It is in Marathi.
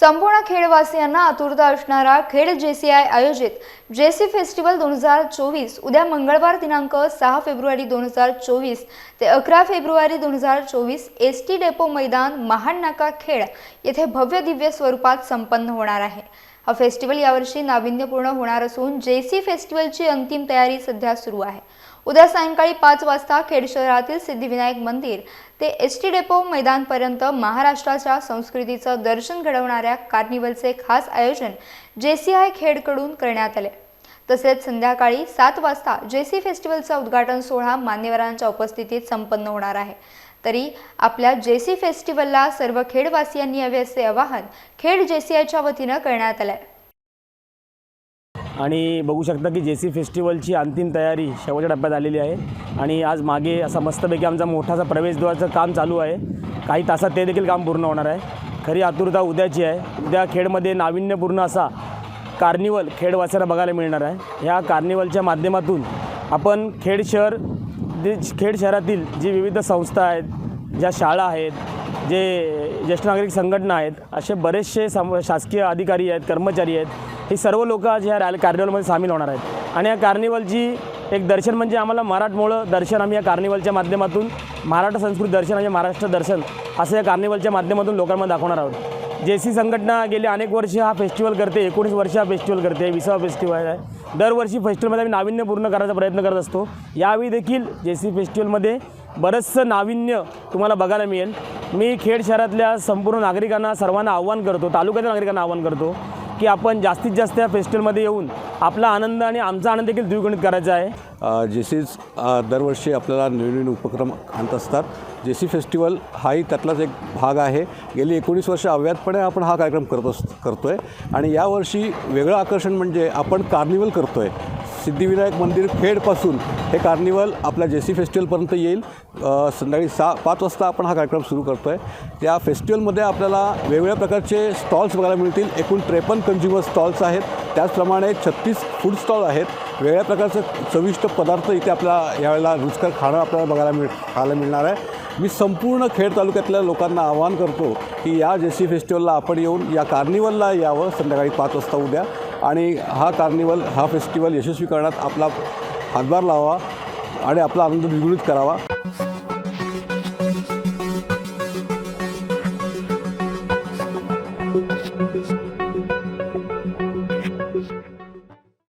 संपूर्ण खेडवासियांना आतुरता असणारा खेड जेसीआय आयोजित जेसी फेस्टिवल दोन हजार चोवीस. उद्या मंगळवार दिनांक सहा फेब्रुवारी दोन हजार चोवीस ते अकरा फेब्रुवारी दोन हजार चोवीस एस टी डेपो मैदान महान नाका खेड येथे भव्य दिव्य स्वरूपात संपन्न होणार आहे. हा फेस्टिवल यावर्षी नाविन्यपूर्ण होणार असून जेसी फेस्टिवलची अंतिम तयारी सध्या सुरू आहे. उद्या सायंकाळी पाच वाजता खेड शहरातील सिद्धिविनायक मंदिर ते एस टी डेपो मैदानपर्यंत महाराष्ट्राच्या संस्कृतीचं दर्शन घडवणाऱ्या कार्निवलचे खास आयोजन जेसीआय खेडकडून करण्यात आले. तसेच संध्याकाळी सात वाजता जेसी फेस्टिवलचा उद्घाटन सोहळा मान्यवरांच्या उपस्थितीत संपन्न होणार आहे. तरी आपल्या जेसी फेस्टिवलला सर्व खेडवासियांनी यावे असे आवाहन खेड जेसीआयच्या वतीनं करण्यात आलं आहे आणि बघू शकता की जे सी फेस्टिवलची अंतिम तयारी शेवटच्या टप्प्यात आलेली आहे. आणि आज मागे असा मस्तपैकी आमचा मोठासा प्रवेशद्वाराचं काम चालू आहे. काही तासात ते देखील काम पूर्ण होणार आहे. खरी आतुरता उद्याची आहे. उद्या खेडमध्ये नाविन्यपूर्ण असा कार्निवल खेडवासियांना बघायला मिळणार आहे. ह्या कार्निवलच्या माध्यमातून आपण खेड शहर जे खेड शहरातील जी विविध संस्था आहेत ज्या शाळा आहेत जे ज्येष्ठ नागरिक संघटना आहेत असे बरेचसे सम शासकीय अधिकारी आहेत कर्मचारी आहेत हे सर्व लोक आज ह्या रॅल कार्निवलमध्ये सामील होणार आहेत. आणि या कार्निवलची एक दर्शन म्हणजे आम्हाला मराठमोळं दर्शन आम्ही या कार्निवलच्या माध्यमातून महाराष्ट्र संस्कृती दर्शन म्हणजे महाराष्ट्र दर्शन असं या कार्निवलच्या माध्यमातून लोकांना दाखवणार आहोत. जे सी संघटना गेली अनेक वर्ष हा फेस्टिवल करते एकोणीस वर्ष हा फेस्टिवल करते विसावा फेस्टिवल आहे. दरवर्षी फेस्टिवलमध्ये आम्ही नाविन्य पूर्ण करायचा प्रयत्न करत असतो. यावेळी देखील जे सी फेस्टिवलमध्ये बरंचसं नाविन्य तुम्हाला बघायला मिळेल. मी खेड शहरातल्या संपूर्ण नागरिकांना सर्वांना आव्हान करतो तालुक्यातील नागरिकांना आव्हान करतो. की आपण जास्तीत जास्त या फेस्टिवलमध्ये येऊन आपला आनंद आणि आमचा आनंद देखील द्विगुणित करायचा आहे. जेसीज दरवर्षी आपल्याला नवीन उपक्रम आणत असतात. जेसी फेस्टिवल हाही त्यातलाच एक भाग आहे. गेली एकोणीस वर्ष अव्यातपणे आपण हा कार्यक्रम करत अस करतो आहे आणि यावर्षी वेगळं आकर्षण म्हणजे आपण कार्निवल करतो आहे सिद्धिविनायक मंदिर खेडपासून हे कार्निवल आपल्या जे सी फेस्टिवलपर्यंत येईल. संध्याकाळी सहा पाच वाजता आपण हा कार्यक्रम सुरू करतो आहे त्या फेस्टिवलमध्ये आपल्याला वेगवेगळ्या प्रकारचे स्टॉल्स बघायला मिळतील. एकूण त्रेपन्न कन्झ्युमर स्टॉल्स आहेत. त्याचप्रमाणे छत्तीस फूड स्टॉल आहेत. वेगळ्या प्रकारचे चविष्ट पदार्थ इथे आपल्या यावेळेला रुचकर खाणं आपल्याला बघायला मिळ खायला मिळणार आहे. मी संपूर्ण खेड तालुक्यातल्या लोकांना आवाहन करतो की या जे सी फेस्टिवलला आपण येऊन या कार्निवलला यावं. संध्याकाळी पाच वाजता उद्या. आणि हा कार्निवल हा फेस्टिवल यशस्वी करण्यात आपला हातभार लावा आणि आपला आनंद द्विगुणित करावा.